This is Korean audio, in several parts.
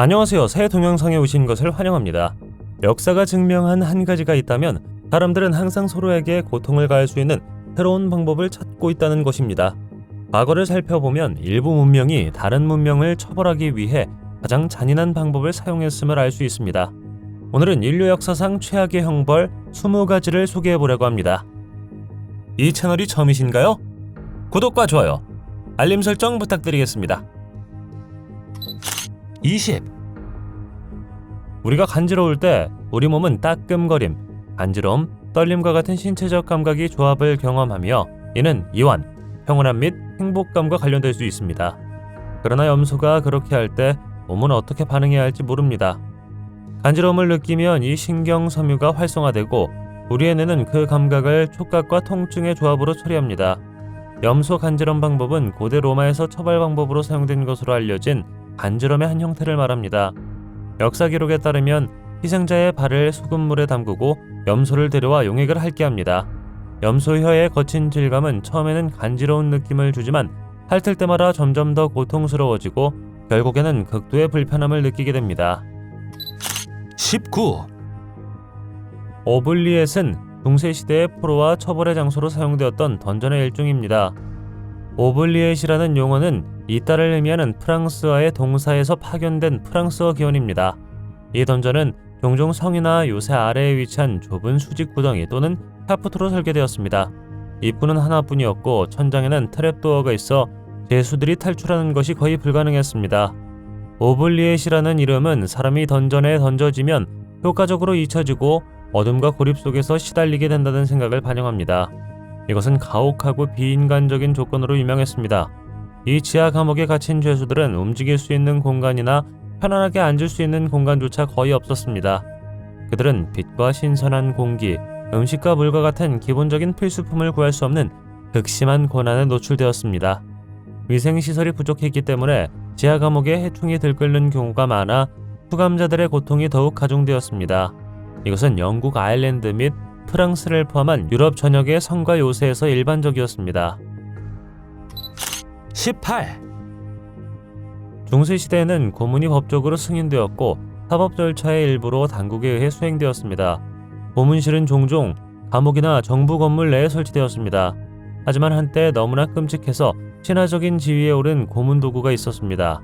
안녕하세요. 새 동영상에 오신 것을 환영합니다. 역사가 증명한 한 가지가 있다면 사람들은 항상 서로에게 고통을 가할 수 있는 새로운 방법을 찾고 있다는 것입니다. 과거를 살펴보면 일부 문명이 다른 문명을 처벌하기 위해 가장 잔인한 방법을 사용했음을 알 수 있습니다. 오늘은 인류 역사상 최악의 형벌 20가지를 소개해 보려고 합니다. 이 채널이 처음이신가요? 구독과 좋아요, 알림 설정 부탁드리겠습니다. 20. 우리가 간지러울 때 우리 몸은 따끔거림, 간지러움, 떨림과 같은 신체적 감각이 조합을 경험하며 이는 이완, 평온함 및 행복감과 관련될 수 있습니다. 그러나 염소가 그렇게 할 때 몸은 어떻게 반응해야 할지 모릅니다. 간지러움을 느끼면 이 신경 섬유가 활성화되고 우리의 뇌는 그 감각을 촉각과 통증의 조합으로 처리합니다. 염소 간지럼 방법은 고대 로마에서 처벌 방법으로 사용된 것으로 알려진 간지럼의 한 형태를 말합니다. 역사 기록에 따르면 희생자의 발을 소금물에 담그고 염소를 데려와 용액을 핥게 합니다. 염소 혀의 거친 질감은 처음에는 간지러운 느낌을 주지만 핥을 때마다 점점 더 고통스러워지고 결국에는 극도의 불편함을 느끼게 됩니다. 19. 오블리엣은 중세 시대의 포로와 처벌의 장소로 사용되었던 던전의 일종입니다. 오블리엣이라는 용어는 이따를 의미하는 프랑스어의 동사에서 파견된 프랑스어 기원입니다. 이 던전은 종종 성이나 요새 아래에 위치한 좁은 수직 구덩이 또는 샤프트로 설계되었습니다. 입구는 하나뿐이었고 천장에는 트랩도어가 있어 죄수들이 탈출하는 것이 거의 불가능했습니다. 오블리엣이라는 이름은 사람이 던전에 던져지면 효과적으로 잊혀지고 어둠과 고립 속에서 시달리게 된다는 생각을 반영합니다. 이것은 가혹하고 비인간적인 조건으로 유명했습니다. 이 지하 감옥에 갇힌 죄수들은 움직일 수 있는 공간이나 편안하게 앉을 수 있는 공간조차 거의 없었습니다. 그들은 빛과 신선한 공기, 음식과 물과 같은 기본적인 필수품을 구할 수 없는 극심한 고난에 노출되었습니다. 위생시설이 부족했기 때문에 지하 감옥에 해충이 들끓는 경우가 많아 수감자들의 고통이 더욱 가중되었습니다. 이것은 영국 아일랜드 및 프랑스를 포함한 유럽 전역의 성과 요새에서 일반적이었습니다. 18. 중세 시대에는 고문이 법적으로 승인되었고 사법 절차의 일부로 당국에 의해 수행되었습니다. 고문실은 종종 감옥이나 정부 건물 내에 설치되었습니다. 하지만 한때 너무나 끔찍해서 신화적인 지위에 오른 고문 도구가 있었습니다.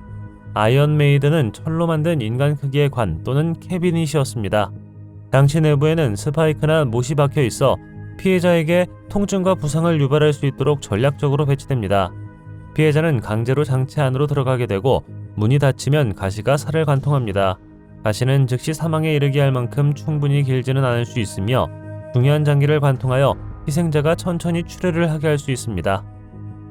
아이언 메이드는 철로 만든 인간 크기의 관 또는 캐비닛이었습니다. 장치 내부에는 스파이크나 못이 박혀 있어 피해자에게 통증과 부상을 유발할 수 있도록 전략적으로 배치됩니다. 피해자는 강제로 장치 안으로 들어가게 되고 문이 닫히면 가시가 살을 관통합니다. 가시는 즉시 사망에 이르게 할 만큼 충분히 길지는 않을 수 있으며 중요한 장기를 관통하여 희생자가 천천히 출혈을 하게 할 수 있습니다.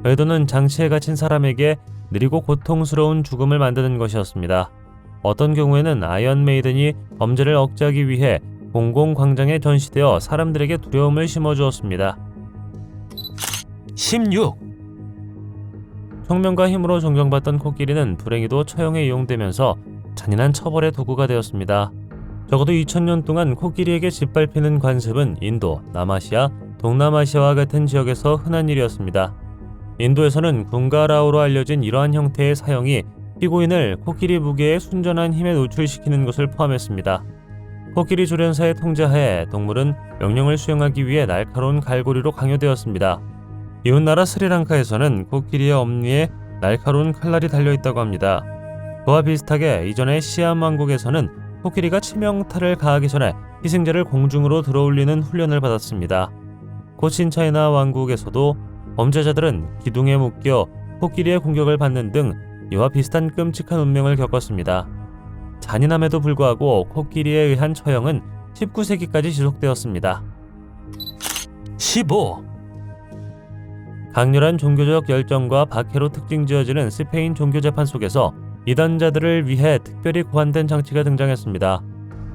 의도는 장치에 갇힌 사람에게 느리고 고통스러운 죽음을 만드는 것이었습니다. 어떤 경우에는 아이언 메이든이 범죄를 억제하기 위해 공공 광장에 전시되어 사람들에게 두려움을 심어주었습니다. 16. 총명과 힘으로 존경받던 코끼리는 불행히도 처형에 이용되면서 잔인한 처벌의 도구가 되었습니다. 적어도 2000년 동안 코끼리에게 짓밟히는 관습은 인도, 남아시아, 동남아시아와 같은 지역에서 흔한 일이었습니다. 인도에서는 군가라오로 알려진 이러한 형태의 사형이 피고인을 코끼리 무게의 순전한 힘에 노출시키는 것을 포함했습니다. 코끼리 조련사의 통제하에 동물은 명령을 수행하기 위해 날카로운 갈고리로 강요되었습니다. 이웃나라 스리랑카에서는 코끼리의 엄니에 날카로운 칼날이 달려 있다고 합니다. 그와 비슷하게 이전의 시암 왕국에서는 코끼리가 치명타를 가하기 전에 희생자를 공중으로 들어올리는 훈련을 받았습니다. 코친차이나 왕국에서도 범죄자들은 기둥에 묶여 코끼리의 공격을 받는 등 이와 비슷한 끔찍한 운명을 겪었습니다. 잔인함에도 불구하고 코끼리에 의한 처형은 19세기까지 지속되었습니다. 15. 강렬한 종교적 열정과 박해로 특징 지어지는 스페인 종교 재판 속에서 이단자들을 위해 특별히 고안된 장치가 등장했습니다.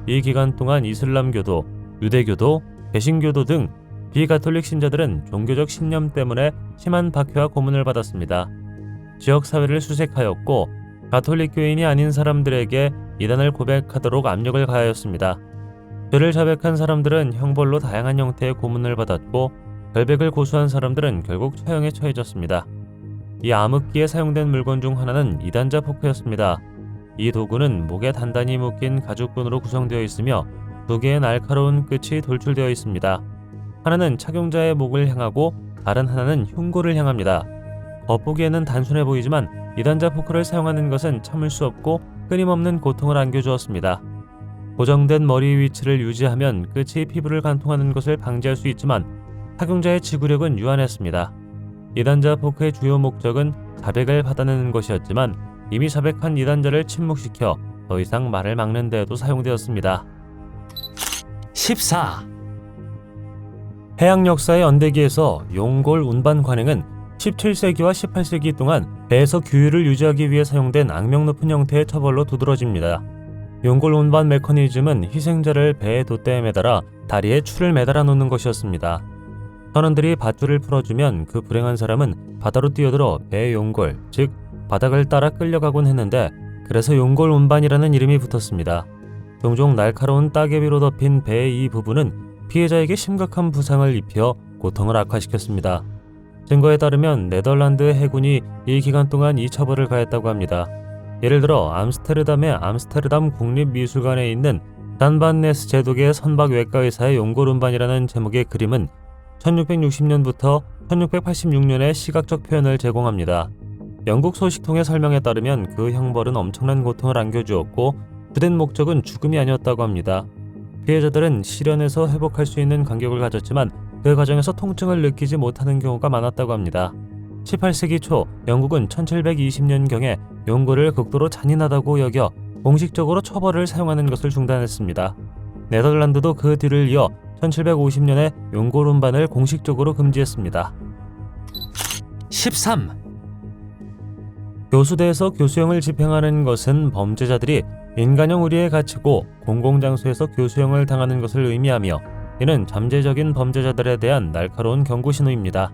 이 기간 동안 이슬람교도, 유대교도, 개신교도 등 비가톨릭 신자들은 종교적 신념 때문에 심한 박해와 고문을 받았습니다. 지역 사회를 수색하였고 가톨릭 교인이 아닌 사람들에게 이단을 고백하도록 압력을 가하였습니다. 죄를 자백한 사람들은 형벌로 다양한 형태의 고문을 받았고 결백을 고수한 사람들은 결국 처형에 처해졌습니다. 이 암흑기에 사용된 물건 중 하나는 이단자 포크였습니다. 이 도구는 목에 단단히 묶인 가죽끈으로 구성되어 있으며 두 개의 날카로운 끝이 돌출되어 있습니다. 하나는 착용자의 목을 향하고 다른 하나는 흉골을 향합니다. 겉보기에는 단순해 보이지만 이단자 포크를 사용하는 것은 참을 수 없고 끊임없는 고통을 안겨주었습니다. 고정된 머리 위치를 유지하면 끝이 피부를 관통하는 것을 방지할 수 있지만 착용자의 지구력은 유한했습니다. 이단자 포크의 주요 목적은 자백을 받아내는 것이었지만 이미 자백한 이단자를 침묵시켜 더 이상 말을 막는 데에도 사용되었습니다. 14. 해양 역사의 언대기에서 용골 운반 관행은 17세기와 18세기 동안 배에서 규율을 유지하기 위해 사용된 악명 높은 형태의 처벌로 두드러집니다. 용골 운반 메커니즘은 희생자를 배의 돛대에 매달아 다리에 줄을 매달아 놓는 것이었습니다. 선원들이 밧줄을 풀어주면 그 불행한 사람은 바다로 뛰어들어 배의 용골, 즉 바닥을 따라 끌려가곤 했는데 그래서 용골 운반이라는 이름이 붙었습니다. 종종 날카로운 따개비로 덮인 배의 이 부분은 피해자에게 심각한 부상을 입혀 고통을 악화시켰습니다. 증거에 따르면 네덜란드 해군이 이 기간 동안 이 처벌을 가했다고 합니다. 예를 들어 암스테르담의 암스테르담 국립미술관에 있는 단반네스 제독의 선박 외과 의사의 용골 운반이라는 제목의 그림은 1660년부터 1686년의 시각적 표현을 제공합니다. 영국 소식통의 설명에 따르면 그 형벌은 엄청난 고통을 안겨주었고 주된 목적은 죽음이 아니었다고 합니다. 피해자들은 실현에서 회복할 수 있는 간격을 가졌지만 그 과정에서 통증을 느끼지 못하는 경우가 많았다고 합니다. 18세기 초 영국은 1720년경에 용고를 극도로 잔인하다고 여겨 공식적으로 처벌을 사용하는 것을 중단했습니다. 네덜란드도 그 뒤를 이어 1750년에 용골 운반을 공식적으로 금지했습니다. 13. 교수대에서 교수형을 집행하는 것은 범죄자들이 인간형 의리에 갇히고 공공장소에서 교수형을 당하는 것을 의미하며 이는 잠재적인 범죄자들에 대한 날카로운 경고 신호입니다.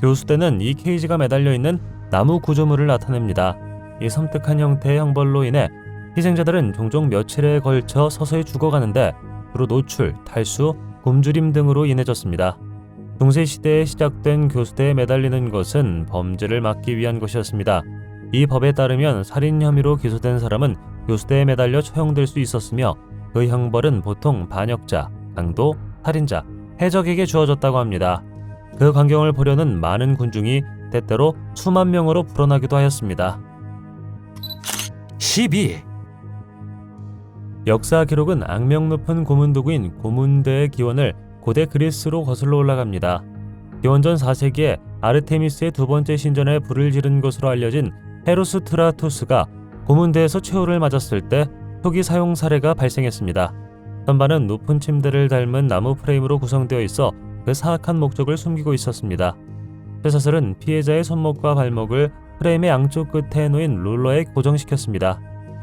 교수대는 이 케이지가 매달려 있는 나무 구조물을 나타냅니다. 이 섬뜩한 형태의 형벌로 인해 희생자들은 종종 며칠에 걸쳐 서서히 죽어가는데 주로 노출, 탈수, 굶주림 등으로 인해졌습니다. 중세 시대에 시작된 교수대에 매달리는 것은 범죄를 막기 위한 것이었습니다. 이 법에 따르면 살인 혐의로 기소된 사람은 교수대에 매달려 처형될 수 있었으며 그 형벌은 보통 반역자, 강도, 살인자, 해적에게 주어졌다고 합니다. 그 광경을 보려는 많은 군중이 때때로 수만 명으로 불어나기도 하였습니다. 12. 역사 기록은 악명 높은 고문 도구인 고문대의 기원을 고대 그리스로 거슬러 올라갑니다. 기원전 4세기에 아르테미스의 두 번째 신전에 불을 지른 것으로 알려진 헤로스트라투스가 고문대에서 최후를 맞았을 때 초기 사용 사례가 발생했습니다. 선반은 높은 침대를 닮은 나무 프레임으로 구성되어 있어 그 사악한 목적을 숨기고 있었습니다. 쇠사슬은 피해자의 손목과 발목을 프레임의 양쪽 끝에 놓인 롤러에 고정시켰습니다.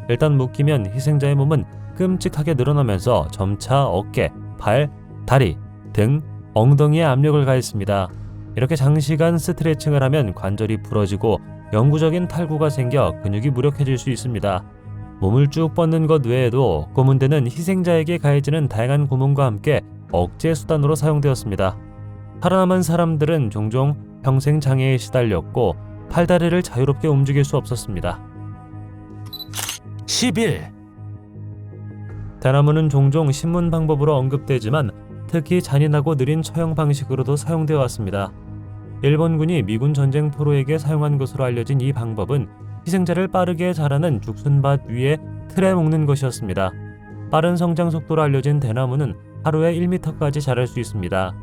일단 묶이면 희생자의 몸은 끔찍하게 늘어나면서 점차 어깨, 발, 다리, 등, 엉덩이에 압력을 가했습니다. 이렇게 장시간 스트레칭을 하면 관절이 부러지고 영구적인 탈구가 생겨 근육이 무력해질 수 있습니다. 몸을 쭉 뻗는 것 외에도 고문대는 희생자에게 가해지는 다양한 고문과 함께 억제 수단으로 사용되었습니다. 살아남은 사람들은 종종 평생 장애에 시달렸고 팔다리를 자유롭게 움직일 수 없었습니다. 11. 대나무는 종종 신문 방법으로 언급되지만 특히 잔인하고 느린 처형 방식으로도 사용되어 왔습니다. 일본군이 미군 전쟁 포로에게 사용한 것으로 알려진 이 방법은 희생자를 빠르게 자라는 죽순밭 위에 틀에 묶는 것이었습니다. 빠른 성장 속도로 알려진 대나무는 하루에 1m까지 자랄 수 있습니다.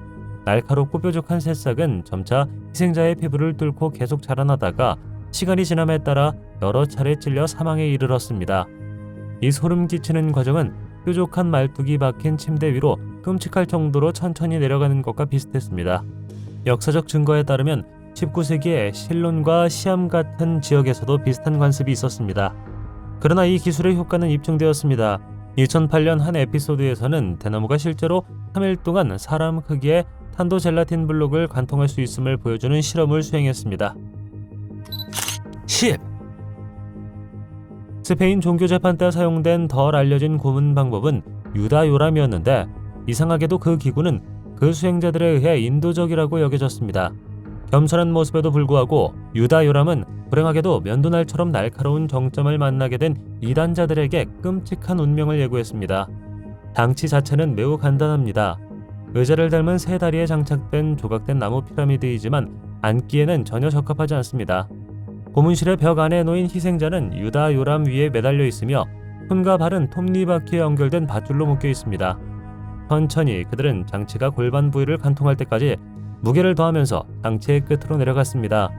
날카롭고 뾰족한 새싹은 점차 희생자의 피부를 뚫고 계속 자라나다가 시간이 지남에 따라 여러 차례 찔려 사망에 이르렀습니다. 이 소름 끼치는 과정은 뾰족한 말뚝이 박힌 침대 위로 끔찍할 정도로 천천히 내려가는 것과 비슷했습니다. 역사적 증거에 따르면 19세기에 실론과 시암 같은 지역에서도 비슷한 관습이 있었습니다. 그러나 이 기술의 효과는 입증되었습니다. 2008년 한 에피소드에서는 대나무가 실제로 3일 동안 사람 크기의 탄도 젤라틴 블록을 관통할 수 있음을 보여주는 실험을 수행했습니다. 10. 스페인 종교 재판 때 사용된 덜 알려진 고문 방법은 유다요람이었는데 이상하게도 그 기구는 그 수행자들에 의해 인도적이라고 여겨졌습니다. 겸손한 모습에도 불구하고 유다 요람은 불행하게도 면도날처럼 날카로운 정점을 만나게 된 이단자들에게 끔찍한 운명을 예고했습니다. 장치 자체는 매우 간단합니다. 의자를 닮은 세 다리에 장착된 조각된 나무 피라미드이지만 앉기에는 전혀 적합하지 않습니다. 고문실의 벽 안에 놓인 희생자는 유다 요람 위에 매달려 있으며 손과 발은 톱니바퀴에 연결된 밧줄로 묶여 있습니다. 천천히 그들은 장치가 골반 부위를 관통할 때까지 무게를 더하면서 장치의 끝으로 내려갔습니다.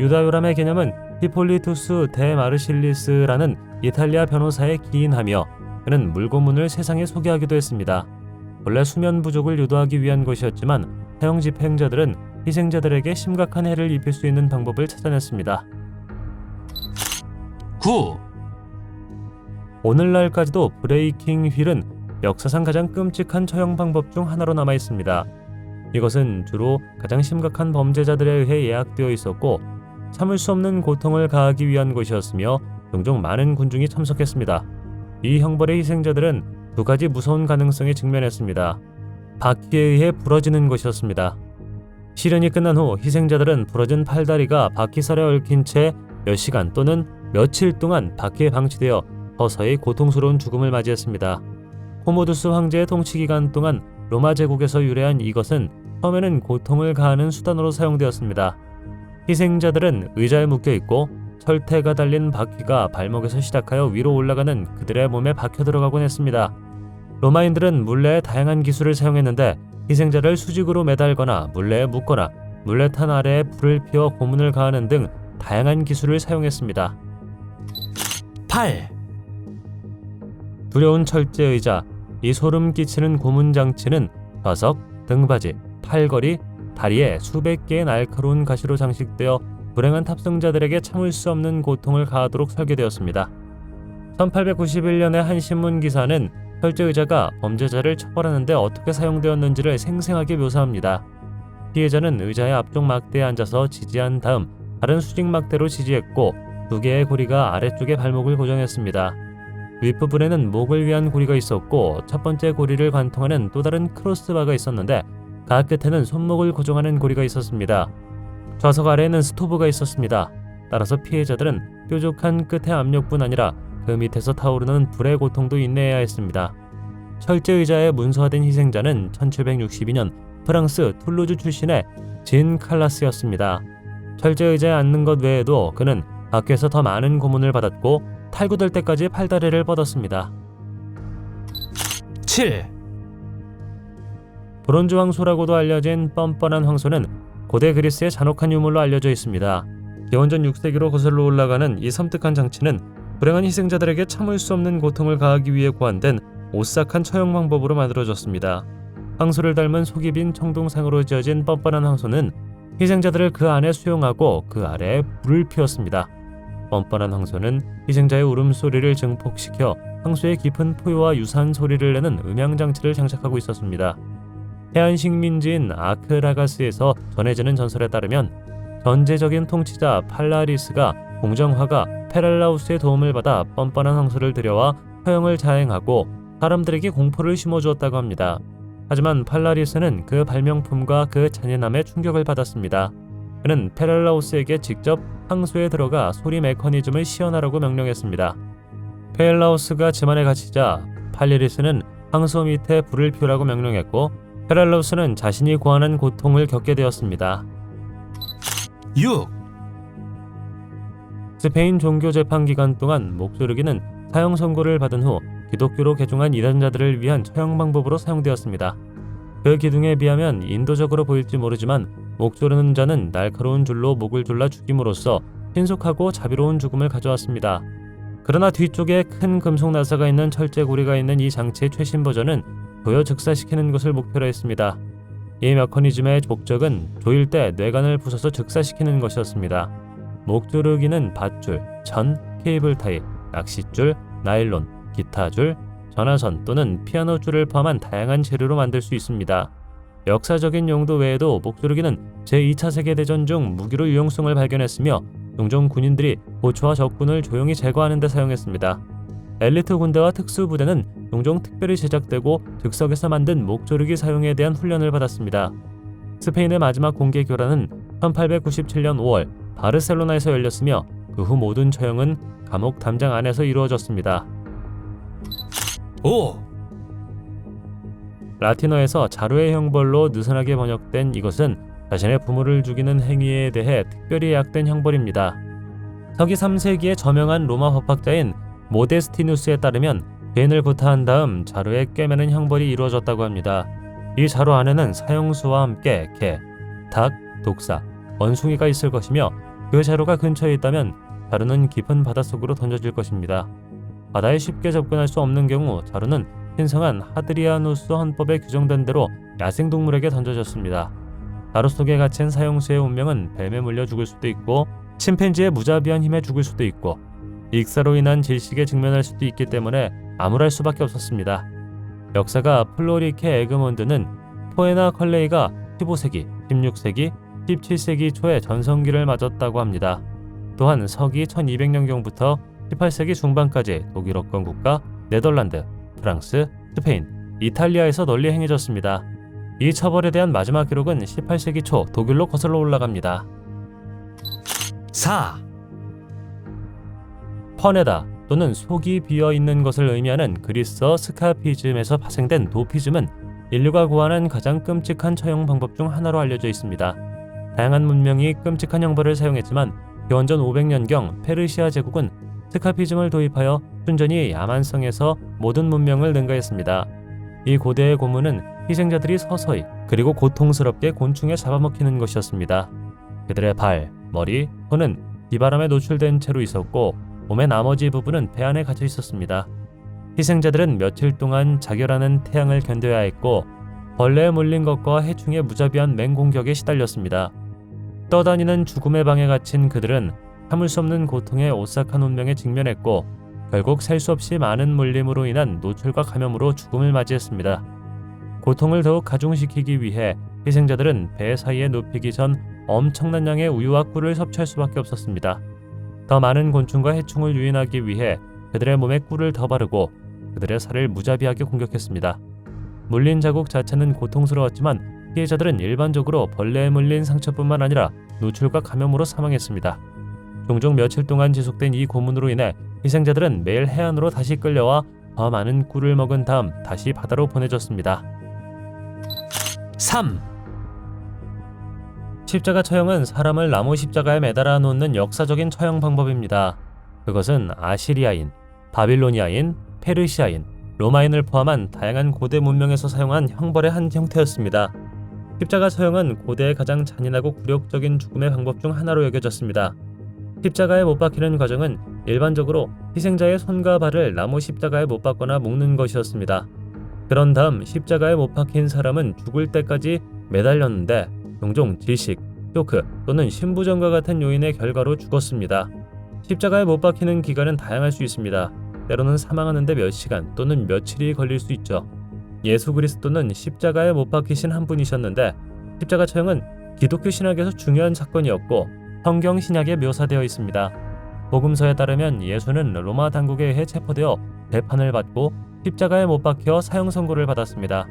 유다 요람의 개념은 히폴리투스 데 마르실리스라는 이탈리아 변호사에 기인하며 그는 물고문을 세상에 소개하기도 했습니다. 원래 수면 부족을 유도하기 위한 것이었지만 사형 집행자들은 희생자들에게 심각한 해를 입힐 수 있는 방법을 찾아냈습니다. 9, 오늘날까지도 브레이킹 휠은 역사상 가장 끔찍한 처형 방법 중 하나로 남아 있습니다. 이것은 주로 가장 심각한 범죄자들에 의해 예약되어 있었고 참을 수 없는 고통을 가하기 위한 것이었으며 종종 많은 군중이 참석했습니다. 이 형벌의 희생자들은 두 가지 무서운 가능성에 직면했습니다. 바퀴에 의해 부러지는 것이었습니다. 실현이 끝난 후 희생자들은 부러진 팔다리가 바퀴살에 얽힌 채 몇 시간 또는 며칠 동안 바퀴에 방치되어 서서히 고통스러운 죽음을 맞이했습니다. 호모두스 황제의 통치 기간 동안 로마 제국에서 유래한 이것은 처음에는 고통을 가하는 수단으로 사용되었습니다. 희생자들은 의자에 묶여 있고 철퇴가 달린 바퀴가 발목에서 시작하여 위로 올라가는 그들의 몸에 박혀 들어가곤 했습니다. 로마인들은 물레의 다양한 기술을 사용했는데 희생자를 수직으로 매달거나 물레에 묶거나 물레탄 아래에 불을 피워 고문을 가하는 등 다양한 기술을 사용했습니다. 8, 두려운 철제 의자, 이 소름 끼치는 고문 장치는 좌석, 등받이, 팔걸이, 다리에 수백 개의 날카로운 가시로 장식되어 불행한 탑승자들에게 참을 수 없는 고통을 가하도록 설계되었습니다. 1891년의 한 신문 기사는 철제 의자가 범죄자를 처벌하는데 어떻게 사용되었는지를 생생하게 묘사합니다. 피해자는 의자의 앞쪽 막대에 앉아서 지지한 다음 다른 수직 막대로 지지했고 두 개의 고리가 아래쪽에 발목을 고정했습니다. 윗부분에는 목을 위한 고리가 있었고 첫 번째 고리를 관통하는 또 다른 크로스바가 있었는데 각 끝에는 손목을 고정하는 고리가 있었습니다. 좌석 아래에는 스토브가 있었습니다. 따라서 피해자들은 뾰족한 끝의 압력뿐 아니라 그 밑에서 타오르는 불의 고통도 인내해야 했습니다. 철제 의자에 문서화된 희생자는 1762년 프랑스 툴루즈 출신의 진 칼라스였습니다. 철제 의자에 앉는 것 외에도 그는 밖에서 더 많은 고문을 받았고 탈구될 때까지 팔다리를 뻗었습니다. 7, 브론즈 황소라고도 알려진 뻔뻔한 황소는 고대 그리스의 잔혹한 유물로 알려져 있습니다. 기원전 6세기로 거슬러 올라가는 이 섬뜩한 장치는 불행한 희생자들에게 참을 수 없는 고통을 가하기 위해 고안된 오싹한 처형 방법으로 만들어졌습니다. 황소를 닮은 속이 빈 청동상으로 지어진 뻔뻔한 황소는 희생자들을 그 안에 수용하고 그 아래에 불을 피웠습니다. 뻔뻔한 황소는 희생자의 울음소리를 증폭시켜 황소의 깊은 포효와 유사한 소리를 내는 음향장치를 장착하고 있었습니다. 해안 식민지인 아크라가스에서 전해지는 전설에 따르면 전제적인 통치자 팔라리스가 공정화가 페랄라우스의 도움을 받아 뻔뻔한 황소를 들여와 허영을 자행하고 사람들에게 공포를 심어주었다고 합니다. 하지만 팔라리스는 그 발명품과 그 잔인함에 충격을 받았습니다. 그는 페랄라우스에게 직접 황소에 들어가 소리 메커니즘을 시연하라고 명령했습니다. 페랄라우스가 집안에 갇히자 팔리리스는 황소 밑에 불을 피우라고 명령했고 페랄라우스는 자신이 고하는 고통을 겪게 되었습니다. 6, 스페인 종교 재판 기간 동안 목조르기는 사형 선고를 받은 후 기독교로 개종한 이단자들을 위한 처형 방법으로 사용되었습니다. 그 기둥에 비하면 인도적으로 보일지 모르지만 목 조르는 자는 날카로운 줄로 목을 졸라 죽임으로써 신속하고 자비로운 죽음을 가져왔습니다. 그러나 뒤쪽에 큰 금속 나사가 있는 철제 고리가 있는 이 장치의 최신 버전은 조여 즉사시키는 것을 목표로 했습니다. 이 메커니즘의 목적은 조일 때 뇌관을 부숴서 즉사시키는 것이었습니다. 목조르기는 밧줄, 전, 케이블 타이, 낚싯줄, 나일론, 기타줄, 전화선 또는 피아노 줄을 포함한 다양한 재료로 만들 수 있습니다. 역사적인 용도 외에도 목조르기는 제2차 세계대전 중 무기로 유용성을 발견했으며 종종 군인들이 보초와 적군을 조용히 제거하는 데 사용했습니다. 엘리트 군대와 특수부대는 종종 특별히 제작되고 즉석에서 만든 목조르기 사용에 대한 훈련을 받았습니다. 스페인의 마지막 공개 교란은 1897년 5월 바르셀로나에서 열렸으며 그 후 모든 처형은 감옥 담장 안에서 이루어졌습니다. 5, 라틴어에서 자루의 형벌로 느슨하게 번역된 이것은 자신의 부모를 죽이는 행위에 대해 특별히 약된 형벌입니다. 서기 3세기의 저명한 로마 법학자인 모데스티누스에 따르면 죄인을 구타한 다음 자루에 꿰매는 형벌이 이루어졌다고 합니다. 이 자루 안에는 사형수와 함께 개, 닭, 독사, 원숭이가 있을 것이며 그 자루가 근처에 있다면 자루는 깊은 바닷속으로 던져질 것입니다. 바다에 쉽게 접근할 수 없는 경우 자루는 신성한 하드리아누스 헌법에 규정된 대로 야생동물에게 던져졌습니다. 가루 속에 갇힌 사형수의 운명은 뱀에 물려 죽을 수도 있고 침팬지의 무자비한 힘에 죽을 수도 있고 익사로 인한 질식에 직면할 수도 있기 때문에 암울할 수밖에 없었습니다. 역사가 플로리케 에그몬드는 포에나 컬레이가 15세기, 16세기, 17세기 초에 전성기를 맞았다고 합니다. 또한 서기 1200년경부터 18세기 중반까지 독일어권 국가 네덜란드, 프랑스, 스페인, 이탈리아에서 널리 행해졌습니다. 이 처벌에 대한 마지막 기록은 18세기 초 독일로 거슬러 올라갑니다. 4, 퍼네다 또는 속이 비어 있는 것을 의미하는 그리스어 스카피즘에서 파생된 도피즘은 인류가 고안한 가장 끔찍한 처형 방법 중 하나로 알려져 있습니다. 다양한 문명이 끔찍한 형벌을 사용했지만 기원전 500년경 페르시아 제국은 스카피즘을 도입하여 순전히 야만성에서 모든 문명을 능가했습니다. 이 고대의 고문은 희생자들이 서서히 그리고 고통스럽게 곤충에 잡아먹히는 것이었습니다. 그들의 발, 머리, 손은 비바람에 노출된 채로 있었고 몸의 나머지 부분은 배 안에 갇혀 있었습니다. 희생자들은 며칠 동안 자결하는 태양을 견뎌야 했고 벌레에 물린 것과 해충의 무자비한 맹공격에 시달렸습니다. 떠다니는 죽음의 방에 갇힌 그들은 참을 수 없는 고통에 오싹한 운명에 직면했고 결국 셀 수 없이 많은 물림으로 인한 노출과 감염으로 죽음을 맞이했습니다. 고통을 더욱 가중시키기 위해 희생자들은 배 사이에 눕히기 전 엄청난 양의 우유와 꿀을 섭취할 수밖에 없었습니다. 더 많은 곤충과 해충을 유인하기 위해 그들의 몸에 꿀을 더 바르고 그들의 살을 무자비하게 공격했습니다. 물린 자국 자체는 고통스러웠지만 피해자들은 일반적으로 벌레에 물린 상처뿐만 아니라 노출과 감염으로 사망했습니다. 종종 며칠 동안 지속된 이 고문으로 인해 희생자들은 매일 해안으로 다시 끌려와 더 많은 꿀을 먹은 다음 다시 바다로 보내졌습니다. 3, 십자가 처형은 사람을 나무 십자가에 매달아 놓는 역사적인 처형 방법입니다. 그것은 아시리아인, 바빌로니아인, 페르시아인, 로마인을 포함한 다양한 고대 문명에서 사용한 형벌의 한 형태였습니다. 십자가 처형은 고대의 가장 잔인하고 굴욕적인 죽음의 방법 중 하나로 여겨졌습니다. 십자가에 못 박히는 과정은 일반적으로 희생자의 손과 발을 나무 십자가에 못 박거나 묶는 것이었습니다. 그런 다음 십자가에 못 박힌 사람은 죽을 때까지 매달렸는데 종종 질식, 쇼크 또는 신부전과 같은 요인의 결과로 죽었습니다. 십자가에 못 박히는 기간은 다양할 수 있습니다. 때로는 사망하는데 몇 시간 또는 며칠이 걸릴 수 있죠. 예수 그리스도는 십자가에 못 박히신 한 분이셨는데 십자가 처형은 기독교 신학에서 중요한 사건이었고 성경 신약에 묘사되어 있습니다. 복음서에 따르면 예수는 로마 당국에 의해 체포되어 재판을 받고 십자가에 못 박혀 사형 선고를 받았습니다.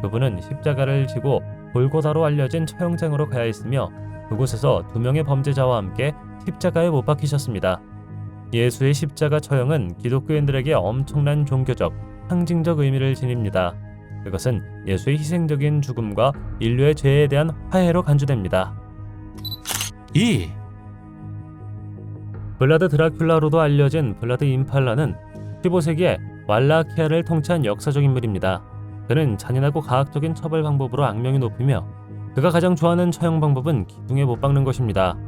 그분은 십자가를 지고 골고다로 알려진 처형장으로 가야 했으며 그곳에서 두 명의 범죄자와 함께 십자가에 못 박히셨습니다. 예수의 십자가 처형은 기독교인들에게 엄청난 종교적, 상징적 의미를 지닙니다. 그것은 예수의 희생적인 죽음과 인류의 죄에 대한 화해로 간주됩니다. 2, 블라드 드라큘라로도 알려진 블라드 임팔라는 15세기에 왈라키아를 통치한 역사적 인물입니다. 그는 잔인하고 가학적인 처벌 방법으로 악명이 높으며 그가 가장 좋아하는 처형 방법은 기둥에 못 박는 것입니다.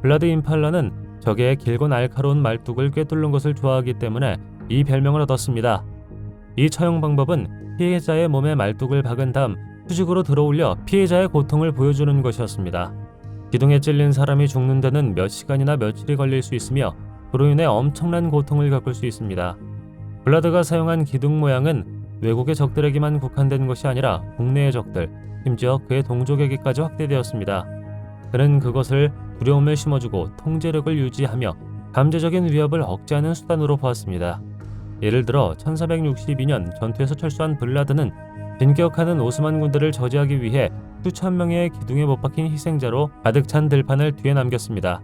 블라드 임팔라는 적의 길고 날카로운 말뚝을 꿰뚫는 것을 좋아하기 때문에 이 별명을 얻었습니다. 이 처형 방법은 피해자의 몸에 말뚝을 박은 다음 수직으로 들어올려 피해자의 고통을 보여주는 것이었습니다. 기둥에 찔린 사람이 죽는 데는 몇 시간이나 며칠이 걸릴 수 있으며 그로 인해 엄청난 고통을 겪을 수 있습니다. 블라드가 사용한 기둥 모양은 외국의 적들에게만 국한된 것이 아니라 국내의 적들, 심지어 그의 동족에게까지 확대되었습니다. 그는 그것을 두려움을 심어주고 통제력을 유지하며 잠재적인 위협을 억제하는 수단으로 보았습니다. 예를 들어 1462년 전투에서 철수한 블라드는 진격하는 오스만 군대를 저지하기 위해 수천 명의 기둥에 못 박힌 희생자로 가득 찬 들판을 뒤에 남겼습니다.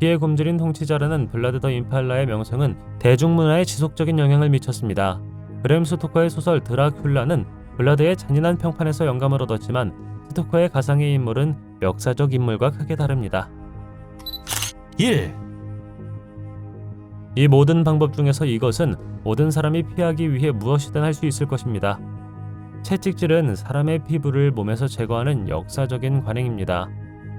피에 굶주린 통치자라는 블라드 더 임팔라의 명성은 대중문화에 지속적인 영향을 미쳤습니다. 브램 스토커의 소설 드라큘라는 블라드의 잔인한 평판에서 영감을 얻었지만 스토커의 가상의 인물은 역사적 인물과 크게 다릅니다. 1. 이 모든 방법 중에서 이것은 모든 사람이 피하기 위해 무엇이든 할 수 있을 것입니다. 채찍질은 사람의 피부를 몸에서 제거하는 역사적인 관행입니다.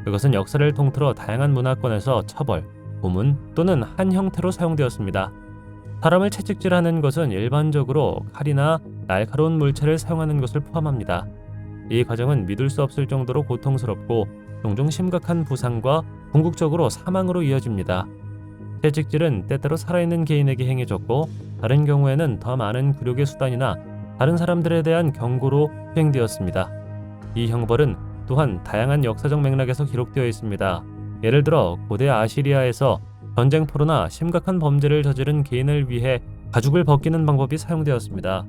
그것은 역사를 통틀어 다양한 문화권에서 처벌, 고문 또는 한 형태로 사용되었습니다. 사람을 채찍질하는 것은 일반적으로 칼이나 날카로운 물체를 사용하는 것을 포함합니다. 이 과정은 믿을 수 없을 정도로 고통스럽고 종종 심각한 부상과 궁극적으로 사망으로 이어집니다. 채찍질은 때때로 살아있는 개인에게 행해졌고 다른 경우에는 더 많은 굴욕의 수단이나 다른 사람들에 대한 경고로 수행되었습니다. 이 형벌은 또한 다양한 역사적 맥락에서 기록되어 있습니다. 예를 들어 고대 아시리아에서 전쟁터로나 심각한 범죄를 저지른 개인을 위해 가죽을 벗기는 방법이 사용되었습니다.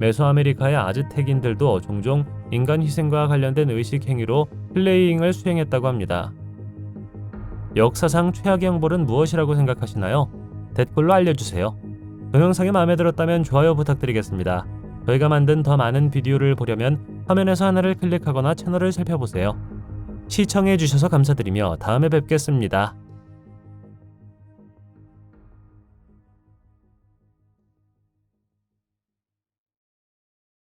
메소아메리카의 아즈텍인들도 종종 인간 희생과 관련된 의식 행위로 플레이잉을 수행했다고 합니다. 역사상 최악의 형벌은 무엇이라고 생각하시나요? 댓글로 알려주세요. 동영상이 마음에 들었다면 좋아요 부탁드리겠습니다. 저희가 만든 더 많은 비디오를 보려면 화면에서 하나를 클릭하거나 채널을 살펴보세요. 시청해주셔서 감사드리며 다음에 뵙겠습니다.